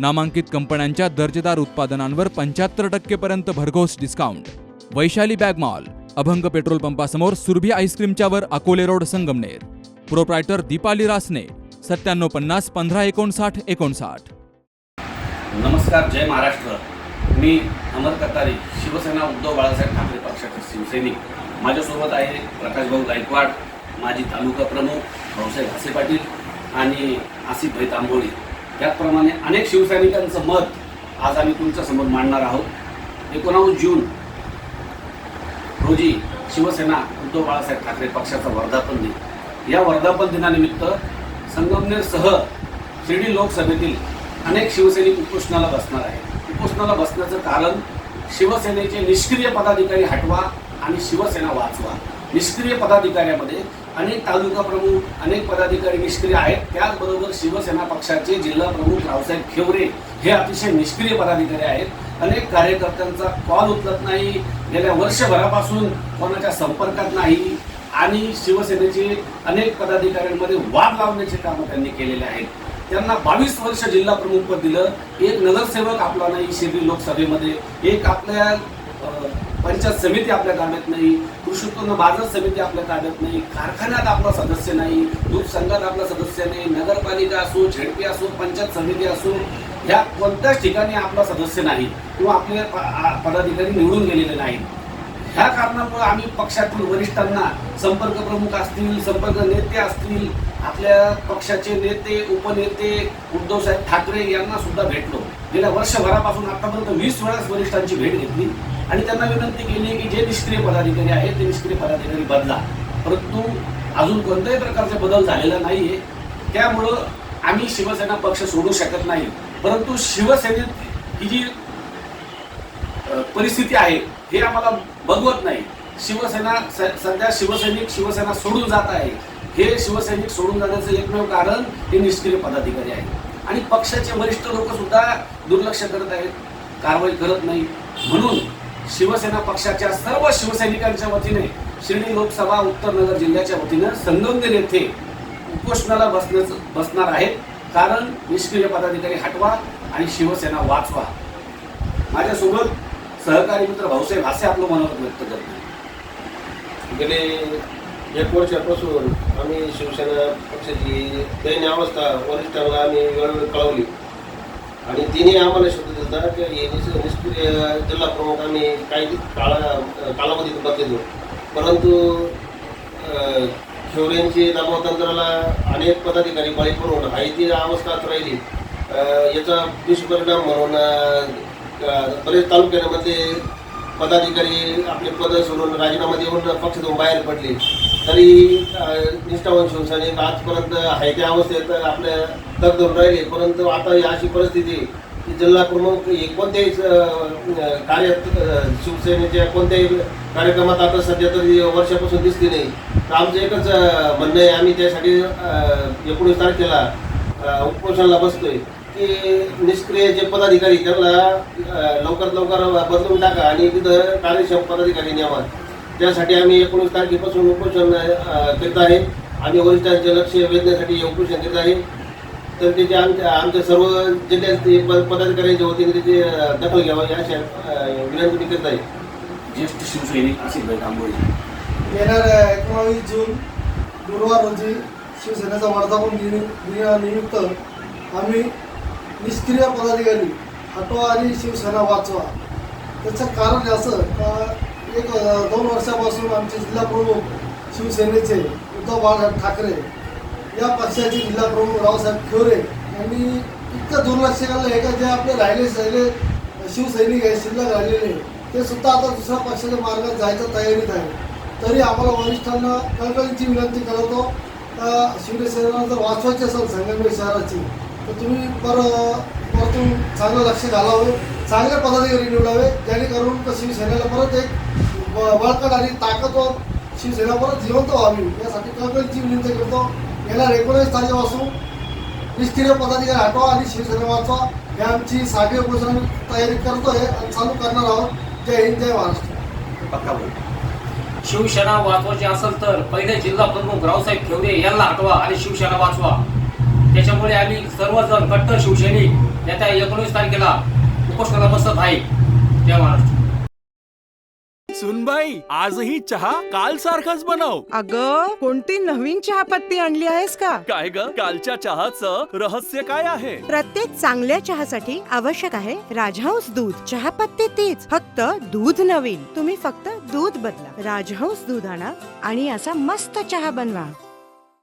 नामांकित कंपन्यांच्या दर्जेदार उत्पादनांवर पंच्याहत्तर टक्केपर्यंत भरघोस discount Vaishali bag mall Abhang petrol पंपासमोर Surabhi आईस्क्रीमच्यावर अकोले रोड संगमनेर. प्रोप्रायटर दीपाली रासने सत्त्याण्णव पन्नास पंधरा एकोणसाठ एकोणसाठ. नमस्कार जय महाराष्ट्र. मी अमर कतारी शिवसेना उद्धव बाळासाहेब ठाकरे पक्षाचे शिवसैनिक. माझ्यासोबत आहे प्रकाशभाऊ गायकवाड माजी तालुका प्रमुख भाऊसाहेब हासे पाटील आणि आसिफ भाई तांबोळी. त्याचप्रमाणे अनेक शिवसैनिकांचं मत आज आम्ही तुमच्यासमोर मांडणार आहोत. एकोणावीस जून रोजी शिवसेना उद्धव बाळासाहेब ठाकरे पक्षाचा वर्धापन दिन. या वर्धापन दिनानिमित्त संगमनेरसह शिर्डी लोकसभेतील अनेक शिवसैनिक उपोषणाला बसणार आहे उपोषणाला बसण्याचं कारण शिवसेनेचे निष्क्रिय पदाधिकारी हटवा आणि शिवसेना वाचवा. निष्क्रिय पदाधिकाऱ्यामध्ये अनेक तालुका प्रमुख अनेक पदाधिकारी निष्क्रिय आहेत. त्याचबरोबर शिवसेना पक्षाचे जिल्हा प्रमुख रावसाहेब खेवरे हे अतिशय निष्क्रिय पदाधिकारी आहेत. अनेक कार्यकर्त्यांचा कॉल उचलत नाही. गेल्या वर्षभरापासून कोणाच्या संपर्कात नाही आणि शिवसेनेचे अनेक पदाधिकाऱ्यांमध्ये वाद लावण्याचे कामं त्यांनी केलेले आहेत. त्यांना बावीस वर्ष जिल्हा प्रमुखपद दिलं. एक नगरसेवक आपला नाही शिर्डी लोकसभेमध्ये. एक आपल्या पंचायत समिती आपल्या ताब्यात नाही कृषी उत्पन्न बाजार समिती आपल्या ताब्यात नाही कारखान्यात आपला सदस्य नाही दूध संघात आपला सदस्य नाही नगरपालिका असो झेडपी असो पंचायत समिती असो ह्या कोणत्याच ठिकाणी आपला सदस्य नाही किंवा आपले पदाधिकारी निवडून गेलेले नाहीत. ह्या कारणामुळे आम्ही पक्षातील वरिष्ठांना संपर्क प्रमुख असतील संपर्क नेते असतील आपल्या पक्षाचे नेते उपनेते उद्धवसाहेब ठाकरे यांना सुद्धा भेटलो. गेल्या वर्षभरापासून आतापर्यंत वीस वेळाच वरिष्ठांची भेट घेतली. आणि त्यांना विनंती केली की जे निष्क्रिय पदाधिकारी आहेत ते निष्क्रिय पदाधिकारी बदला. परंतु अजून कोणत्याही प्रकारचे बदल झालेला नाहीये. त्यामुळं आम्ही शिवसेना पक्ष सोडू शकत नाही. परंतु शिवसेनेत ही जी परिस्थिती आहे हे आम्हाला बघवत नाही. शिवसेना स- सध्या शिवसैनिक शिवसेना सोडून जात आहे. हे शिवसैनिक सोडून जाण्याचं एकमेव कारण हे निष्क्रिय पदाधिकारी आहेत. आणि पक्षाचे वरिष्ठ लोक सुद्धा दुर्लक्ष करत आहेत कारवाई करत नाही. म्हणून शिवसेना पक्षाच्या सर्व शिवसैनिकांच्या वतीने शिर्डी लोकसभा उत्तर नगर जिल्ह्याच्या वतीनं संगमनेर येथे उपोषणाला बसण्याचं बसणार आहेत. कारण निष्क्रिय पदाधिकारी हटवा आणि शिवसेना वाचवा. माझ्यासोबत सहकारी मित्र भाऊसाहेब हासे आपलं मनोगत व्यक्त करतो गेले एक वर्षापासून आम्ही शिवसेना पक्षाची दैन्य अवस्था वरिष्ठांना आम्ही वेळोवेळी कळवली. आणि तिने आम्हाला शब्द दिला की निष्क्रिय जिल्हा प्रमुख आम्ही काही काळा कालावधीत बदललो. परंतु अं, खेवरेंची अनेक पदाधिकारी बळी पडून आहे ती अवस्थाच राहिली. याचा दुष्परिणाम म्हणून बरेच तालुक्यांमध्ये पदाधिकारी आपले पद सोडून राजीनामा देऊन पक्षातून बाहेर पडले. तरी अं, निष्ठावान शिवसैनिक आजपर्यंत आहे त्या अवस्थेत आपल्या धरून राहिले. परंतु आता ही अशी परिस्थिती आहे की जिल्हा प्रमुख हे कोणत्याही कार्य शिवसेनेच्या कोणत्याही कार्यक्रमात आता सध्या तरी वर्षापासून दिसली नाही. तर आमचं एकच म्हणणं आहे आम्ही त्यासाठी एकोणीस तारखेला उपोषणाला बसतोय. की निष्क्रिय जे पदाधिकारी त्यांना लवकरात लवकर बदलून टाका आणि तिथं कार्यक्षम पदाधिकारी न्यावा. त्यासाठी आम्ही एकोणीस तारखेपासून उपोषण करीत आहे. आम्ही वरिष्ठांचे लक्ष वेधण्यासाठी हे उपोषण करीत आहे. तर त्याचे आमच्या आमच्या सर्व जिल्ह्यात पदाधिकाऱ्यांच्या वतीने त्याची अं, दखल घ्यावी अशा विनंती मी करीत आहे. ज्येष्ठ शिवसैनिक तांबोळी येणाऱ्या एकोणावीस जून गुरुवार रोजी शिवसेनेचा वर्धापन दिन दिनानिमित्त आम्ही निष्क्रिय पदाधिकारी हटवा आणि शिवसेना वाचवा. त्याचं कारण असं का एक दोन वर्षापासून आमचे जिल्हा प्रमुख शिवसेनेचे उद्धव बाळासाहेब ठाकरे या पक्षाचे जिल्हा प्रमुख रावसाहेब खेवरे यांनी इतकं दुर्लक्ष केलं हे का जे आपले राहिले राहिले शिवसैनिक आहे शिल्लक राहिलेले ते सुद्धा आता दुसऱ्या पक्षाच्या मार्गात जायच्या तयारीत आहे. तरी आम्हाला वरिष्ठांना कळकळीची विनंती करतो का शिवसेना जर वाचवायची असेल संगमनेर शहराची. तर तुम्ही पर पर वरतून चांगलं लक्ष घालावं चांगले पदाधिकारी निवडावे जेणेकरून का शिवसेनेला परत एक बळकट आणि ताकदवर शिवसेना परत जिवंत व्हावी. यासाठी कळकळीची विनंती करतो. येणार एकोणीस तारखेपासून निष्क्रिय पदाधिकारी हटवा आणि शिवसेना वाचवा. ही आमची साखळी घोषणा आम्ही तयारी करतोय आणि चालू करणार आहोत. जय हिंद जय महाराष्ट्र. शिवसेना वाचवायची असेल तर पहिले जिल्हा प्रमुख रावसाहेब ठेवरे यांना हटवा आणि शिवसेना वाचवा. त्याच्यामुळे आम्ही सर्वजण कट्टर शिवसैनिक येत्या एकोणीस तारखेला उपोषणाला बसत आहे. जय महाराष्ट्र. सुनबाई आजही चहा काल सारखाच बनव. अग कोणती नवीन चहापत्ती आणली आहेस का? काय ग? कालच्या चहाचं रहस्य काय आहे? प्रत्येक चांगल्या चहासाठी आवश्यक आहे राजहंस दूध. चहापत्ती तीच फक्त दूध नवीन. तुम्ही फक्त दूध बदला. राजहंस दूध आणा आणि असा मस्त चहा बनवा.